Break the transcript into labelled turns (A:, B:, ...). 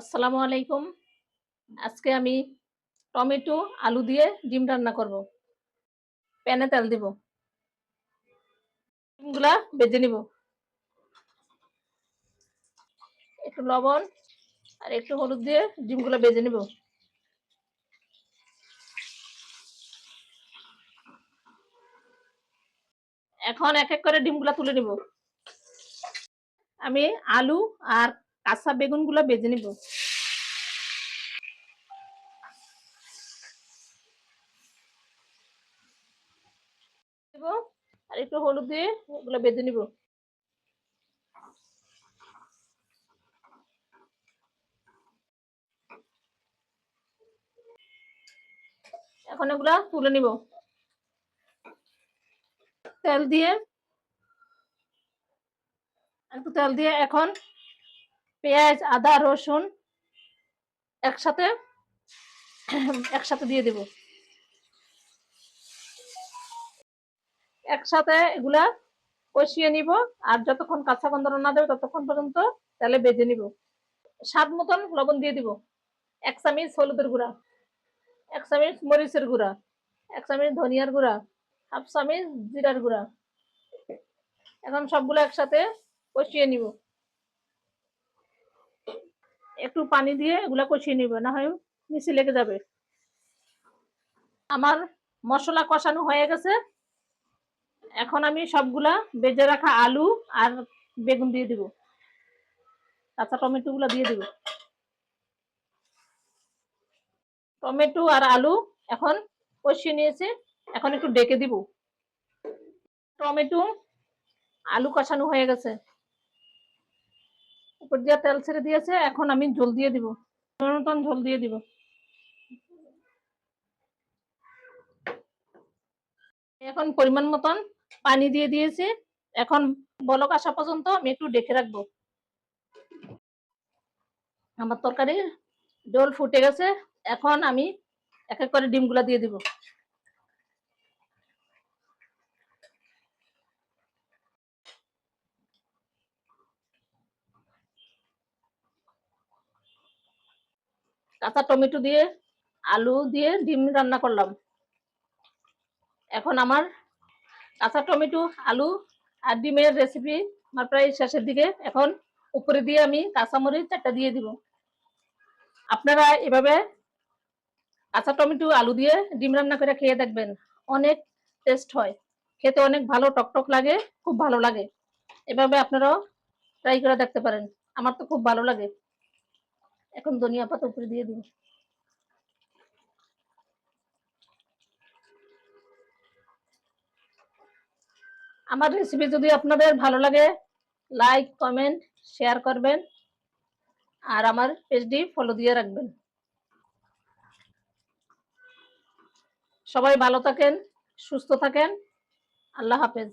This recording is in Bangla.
A: আসসালামু আলাইকুম। আজকে আমি টমেটো, আলু দিয়ে ডিম রান্না করব। প্যানে তেল দিব। ডিমগুলা বেজে নিব। একটু লবণ আর একটু হলুদ দিয়ে ডিমগুলো বেজে নিব। এখন এক এক করে ডিমগুলা তুলে নিব। আমি আলু আর কাঁচা বেগুনগুলো বেজে নিব। আর একটু হলুদ দিয়ে এগুলো বেজে নিব। এখন এগুলা তুলে নিব। তেল দিয়ে, একটু তেল দিয়ে এখন পেঁয়াজ, আদা, রসুন একসাথে একসাথে দিয়ে দেব। একসাথে এগুলা কষিয়ে নিব আর যতক্ষণ কাঁচা গন্ধ না দেবে ততক্ষণ পর্যন্ত তেলে বেজে নিব। স্বাদ মতন লবণ দিয়ে দিব। এক চামিচ হলুদের গুঁড়া, এক চামিচ মরিচের গুঁড়া, এক চামিচ ধনিয়ার গুঁড়া, হাফ চামিচ জিরার গুঁড়া। এখন সবগুলো একসাথে কষিয়ে নিব। একটু পানি দিয়ে এগুলা কষিয়ে নিব, না হয় নিচে লেগে যাবে। আমার মশলা কষানো হয়ে গেছে। এখন আমি সবগুলা বেজে রাখা আলু আর বেগুন দিয়ে দিব। কাঁচা টমেটো গুলা দিয়ে দিব। টমেটো আর আলু এখন কষিয়ে নিয়েছি। এখন একটু ডেকে দিব। টমেটো আলু কষানো হয়ে গেছে। উপর দিয়ে তেল ছেড়ে দিয়েছে, এখন আমি ঝোল দিয়ে দিব। মতন ঝোল দিয়ে দিব। এখন পরিমাণ মতন পানি দিয়ে দিয়েছি। এখন বলক আসা পর্যন্ত আমি একটু ডেকে রাখব। আমার তরকারি জল ফুটে গেছে। এখন আমি এক এক করে ডিমগুলা দিয়ে দিব। কাঁচা টমেটো দিয়ে, আলু দিয়ে ডিম রান্না করলাম। এখন আমার কাঁচা টমেটো, আলু আর ডিমের রেসিপি আমার প্রায় শেষের দিকে। এখন উপরে দিয়ে আমি কাঁচামরিচ চারটা দিয়ে দিব। আপনারা এভাবে কাঁচা টমেটো, আলু দিয়ে ডিম রান্না করে খেয়ে দেখবেন, অনেক টেস্ট হয়। খেতে অনেক ভালো, টকটক লাগে, খুব ভালো লাগে। এভাবে আপনারাও ট্রাই করে দেখতে পারেন। আমার তো খুব ভালো লাগে। এখন ধনিয়া পাতা উপরে দিয়ে দিব আমার রেসিপি যদি আপনাদের ভালো লাগে লাইক কমেন্ট শেয়ার করবেন, আর আমার পেজটি ফলো দিয়ে রাখবেন। সবাই ভালো থাকেন, সুস্থ থাকেন, আল্লাহ হাফেজ।